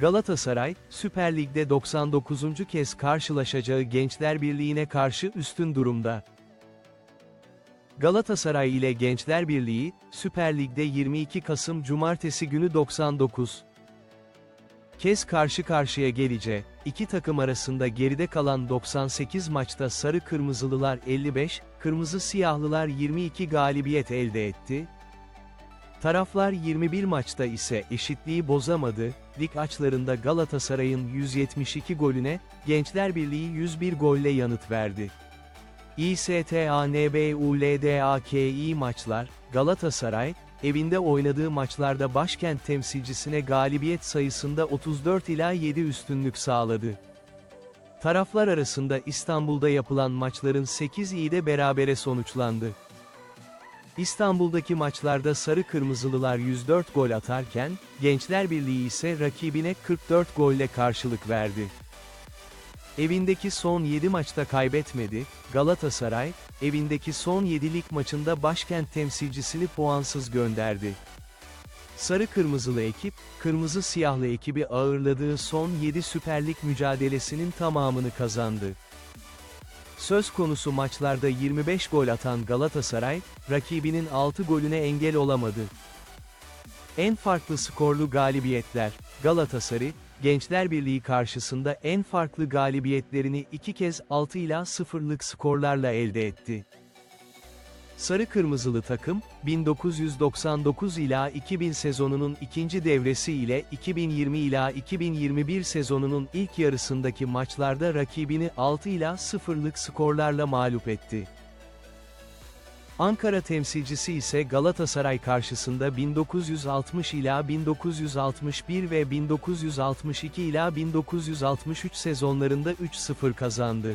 Galatasaray, Süper Lig'de 99. kez karşılaşacağı Gençler Birliği'ne karşı üstün durumda. Galatasaray ile Gençler Birliği, Süper Lig'de 22 Kasım Cumartesi günü 99 kez karşı karşıya gelecek. İki takım arasında geride kalan 98 maçta Sarı Kırmızılılar 55, Kırmızı Siyahlılar 22 galibiyet elde etti. Taraflar 21 maçta ise eşitliği bozamadı. Lig açlarında Galatasaray'ın 172 golüne, Gençler Birliği 101 golle yanıt verdi. İSTANBULDAKİ maçlar, Galatasaray, evinde oynadığı maçlarda başkent temsilcisine galibiyet sayısında 34 ila 7 üstünlük sağladı. Taraflar arasında İstanbul'da yapılan maçların 8'i de berabere sonuçlandı. İstanbul'daki maçlarda Sarı Kırmızılılar 104 gol atarken, Gençler Birliği ise rakibine 44 golle karşılık verdi. Evindeki son 7 maçta kaybetmedi, Galatasaray, evindeki son 7 lig maçında başkent temsilcisini puansız gönderdi. Sarı Kırmızılı ekip, Kırmızı Siyahlı ekibi ağırladığı son 7 Süper Lig mücadelesinin tamamını kazandı. Söz konusu maçlarda 25 gol atan Galatasaray, rakibinin 6 golüne engel olamadı. En farklı skorlu galibiyetler, Galatasaray, Gençler Birliği karşısında en farklı galibiyetlerini iki kez 6 ila 0'lık skorlarla elde etti. Sarı Kırmızılı takım, 1999 ila 2000 sezonunun ikinci devresi ile 2020 ila 2021 sezonunun ilk yarısındaki maçlarda rakibini 6 ila 0'lık skorlarla mağlup etti. Ankara temsilcisi ise Galatasaray karşısında 1960 ila 1961 ve 1962 ila 1963 sezonlarında 3-0 kazandı.